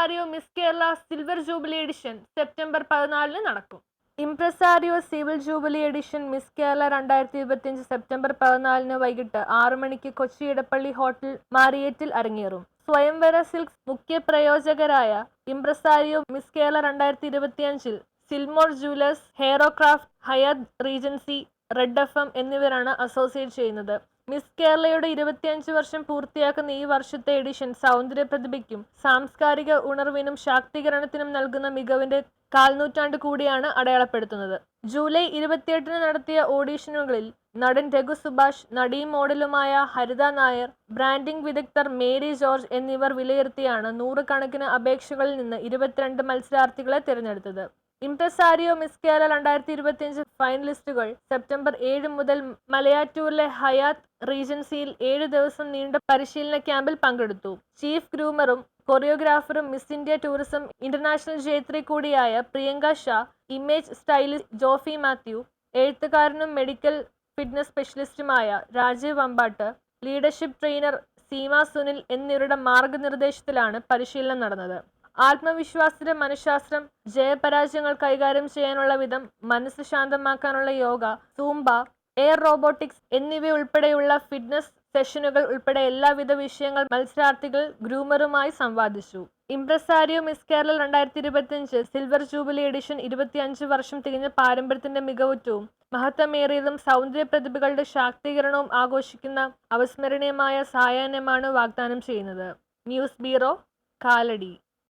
Impresario Miss Kerala silver jubilee edition September പതിനാലിന് നടക്കും. Impresario civil jubilee edition Miss Kerala രണ്ടായിരത്തി ഇരുപത്തിയഞ്ച് September പതിനാലിന് വൈകിട്ട് ആറു മണിക്ക് കൊച്ചി ഇടപ്പള്ളി ഹോട്ടൽ മാരിയറ്റിൽ അരങ്ങേറും. സ്വയംവര സിൽക്സ് മുഖ്യ പ്രയോജകരായ ഇംപ്രസാരിയോ മിസ് കേരള രണ്ടായിരത്തി ഇരുപത്തിയഞ്ചിൽ സിൽമോർ jewellers Hairocraft Hyatt Regency Red F M എന്നിവരാണ് അസോസിയേറ്റ് ചെയ്യുന്നത്. മിസ് കേരളയുടെ ഇരുപത്തിയഞ്ച് വർഷം പൂർത്തിയാക്കുന്ന ഈ വർഷത്തെ എഡിഷൻ സൗന്ദര്യ പ്രതിഭയ്ക്കും സാംസ്കാരിക ഉണർവിനും ശാക്തീകരണത്തിനും നൽകുന്ന മികവിന്റെ കാൽനൂറ്റാണ്ട് കൂടിയാണ് അടയാളപ്പെടുത്തുന്നത്. ജൂലൈ ഇരുപത്തിയെട്ടിന് നടത്തിയ ഓഡീഷനുകളിൽ നടൻ രഘു സുഭാഷ് നടീ മോഡലുമായ ഹരിത നായർ ബ്രാൻഡിംഗ് വിദഗ്ധർ മേരി ജോർജ് എന്നിവർ വിലയിരുത്തിയാണ് നൂറുകണക്കിന് അപേക്ഷകളിൽ നിന്ന് ഇരുപത്തിരണ്ട് മത്സരാർത്ഥികളെ തിരഞ്ഞെടുത്തത്. ഇംപ്രസാരിയോ മിസ് കേരള രണ്ടായിരത്തി ഇരുപത്തിയഞ്ച് ഫൈനലിസ്റ്റുകൾ സെപ്റ്റംബർ ഏഴ് മുതൽ മലയാറ്റൂരിലെ ഹയാത്ത് റീജൻസിയിൽ ഏഴ് ദിവസം നീണ്ട പരിശീലന ക്യാമ്പിൽ പങ്കെടുത്തു. ചീഫ് ഗ്രൂമറും കൊറിയോഗ്രാഫറും മിസ് ഇന്ത്യ ടൂറിസം ഇന്റർനാഷണൽ ജേത്രി കൂടിയായ പ്രിയങ്ക ഷാ ഇമേജ് സ്റ്റൈലിസ്റ്റ് ജോഫി മാത്യു എഴുത്തുകാരനും മെഡിക്കൽ ഫിറ്റ്നസ് സ്പെഷ്യലിസ്റ്റുമായ രാജീവ് അമ്പാട്ട് ലീഡർഷിപ്പ് ട്രെയിനർ സീമ സുനിൽ എന്നിവരുടെ മാർഗനിർദ്ദേശത്തിലാണ് പരിശീലനം നടന്നത്. ആത്മവിശ്വാസത്തിന്റെ മനഃശാസ്ത്രം ജയപരാജയങ്ങൾ കൈകാര്യം ചെയ്യാനുള്ള വിധം മനസ്സ് ശാന്തമാക്കാനുള്ള യോഗ സൂംബ എയർ റോബോട്ടിക്സ് എന്നിവയുൾപ്പെടെയുള്ള ഫിറ്റ്നസ് സെഷനുകൾ ഉൾപ്പെടെ എല്ലാവിധ വിഷയങ്ങൾ മത്സരാർത്ഥികൾ ഗ്രൂമറുമായി സംവാദിച്ചു. ഇംപ്രസാരിയോ മിസ് കേരള രണ്ടായിരത്തി ഇരുപത്തിയഞ്ച് സിൽവർ ജൂബിലി എഡിഷൻ ഇരുപത്തിയഞ്ച് വർഷം തികഞ്ഞ പാരമ്പര്യത്തിന്റെ മികവുറ്റവും മഹത്വമേറിയതും സൗന്ദര്യ പ്രതിഭകളുടെ ശാക്തീകരണവും ആഘോഷിക്കുന്ന അവസ്മരണീയമായ സായാഹ്നമാണ് വാഗ്ദാനം ചെയ്യുന്നത്. News bureau Kalady.